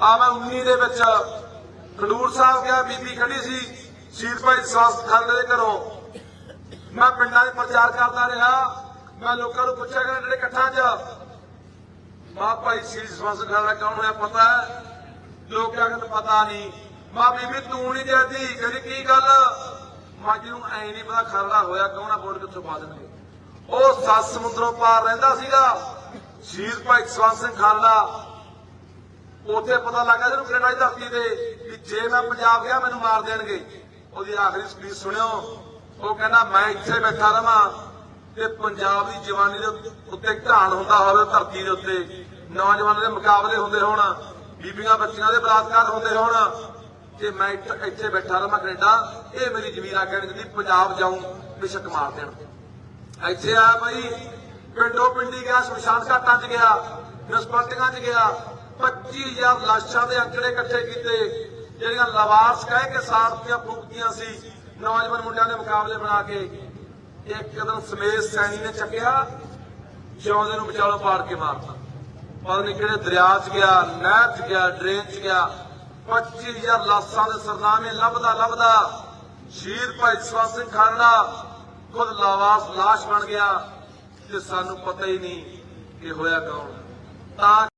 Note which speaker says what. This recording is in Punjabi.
Speaker 1: ਆ ਮੈਂ 19 ਦੇ ਵਿੱਚ ਖਡੂਰ ਸਾਹਿਬ ਗਿਆ, ਬੀਬੀ ਖੜੀ ਸੀ, ਸ਼ਹੀਦ ਭਾਈ ਸਵਾਸਤ ਖਾਲੜੇ ਦੇ ਘਰੋਂ। ਮੈਂ ਪਿੰਡਾਂ 'ਚ ਪ੍ਰਚਾਰ ਕਰਦਾ ਰਿਹਾ। ਮੈਂ ਲੋਕਾਂ ਨੂੰ ਪੁੱਛਿਆ ਕਿ ਜਿਹੜੇ ਇਕੱਠਾਂ 'ਚ ਮਾਂ ਭਾਈ ਸ਼ਹੀਦ ਸਵਾਸਤ ਖਾਲੜਾ ਕੌਣ ਹੋਇਆ, ਪਤਾ ਹੈ? ਲੋਕ ਕਹਿੰਦੇ, ਪਤਾ ਨਹੀਂ। ਮਾਂ ਬੀਬੀ, ਤੂੰ ਨਹੀਂ ਜਾਂਦੀ ਕਹਿੰਦੀ, ਕੀ ਗੱਲ? ਮਾਂ ਜੀ ਨੂੰ ਐ ਨਹੀਂ ਪਤਾ ਖਾਲੜਾ ਹੋਇਆ, ਕੌਣ ਨਾ ਬੋਲ ਕਿੱਥੋਂ ਪਾ ਦੇਣਗੇ? ਉਹ ਸੱਤ ਸਮੁੰਦਰੋਂ ਪਾਰ ਰਹਿੰਦਾ ਸੀਗਾ, ਸ਼ਹੀਦ ਭਾਈ ਸਵੰਤ ਸਿੰਘ ਖਾਲੜਾ। ਉੱਥੇ ਪਤਾ ਲੱਗਾ ਜਿਹਨੂੰ ਕੈਨੇਡਾ ਦੀ ਧਰਤੀ ਤੇ ਕਿ ਜੇ ਮੈਂ ਪੰਜਾਬ ਗਿਆ, ਮੈਨੂੰ ਮਾਰ ਦੇਣਗੇ। ਉਹਦੀ ਆਖਰੀ ਸਪੀਚ ਸੁਣਿਓ। ਉਹ ਕਹਿੰਦਾ, ਮੈਂ ਇੱਥੇ ਬੈਠਾ ਰਵਾਂ ਤੇ ਪੰਜਾਬ ਦੀ ਜਵਾਨੀ ਦੇ ਉੱਤੇ ਘਾਣ ਹੁੰਦਾ ਹੋਵੇ, ਧਰਤੀ ਦੇ ਉੱਤੇ। ਨੌਜਵਾਨਾਂ ਦੇ ਮੁਕਾਬਲੇ ਹੁੰਦੇ ਹੋਣ, ਬੀਬੀਆਂ ਬੱਚੀਆਂ ਦੇ ਬਲਾਤਕਾਰ ਹੁੰਦੇ ਹੋਣ। ਤੇ ਮੈਂ ਇੱਥੇ ਬੈਠਾ ਰਵਾਂ ਕੈਨੇਡਾ, ਇਹ ਮੇਰੀ ਜ਼ਮੀਨ ਆ ਕਹਿਣ ਦੀ ਪੰਜਾਬ ਜਾਊਂ, ਬੇਸ਼ੱਕ ਮਾਰ ਦੇਣ। ਇੱਥੇ ਆ ਬਈ ਪਿੰਡੋਂ ਪਿੰਡੀ ਗਿਆ ਸ਼ਮਸ਼ਾਨ ਘਾਟਾਂ 'ਚ ਗਿਆ ਮਿਊਨਿਸਪਲਟੀਆਂ 'ਚ ਗਿਆ 25000 ਲਾਸ਼ਾਂ ਦੇ ਅੰਕੜੇ ਇਕੱਠੇ ਕੀਤੇ, ਜਿਹੜੀਆਂ ਲਵਾਰਸ ਕਹਿ ਕੇ ਸਾੜਤੀਆਂ ਫੂਕਤੀਆਂ ਸੀ, ਨੌਜਵਾਨ ਮੁੰਡਿਆਂ ਦੇ ਮੁਕਾਬਲੇ ਬਣਾ ਕੇ। ਇੱਕ ਦਿਨ ਸਮੇਸ਼ ਸੈਣੀ ਨੇ ਚੱਕਿਆ, ਜਿਉਂਦੇ ਨੂੰ ਵਿਚਾਲੋਂ ਪਾੜ ਕੇ ਮਾਰਤਾ। ਪਤਾ ਨਹੀਂ ਕਿਹੜੇ ਦਰਿਆ 'ਚ ਗਿਆ, ਨਹਿਰ 'ਚ ਗਿਆ, ਡਰੇਨ 'ਚ ਗਿਆ। 25000 ਲਾਸ਼ਾਂ ਦੇ ਸਰਨਾਮੇ ਲੱਭਦਾ ਲੱਭਦਾ ਸ਼ਹੀਦ ਭਾਈ ਸਵੰਤ ਸਿੰਘ ਖਾਲੜਾ ਖੁਦ ਲਾਵਾਸ ਲਾਸ਼ ਬਣ ਗਿਆ। ਤੇ ਸਾਨੂੰ ਪਤਾ ਹੀ ਨਹੀਂ ਕਿ ਹੋਇਆ ਕੌਣ। ਤਾਂ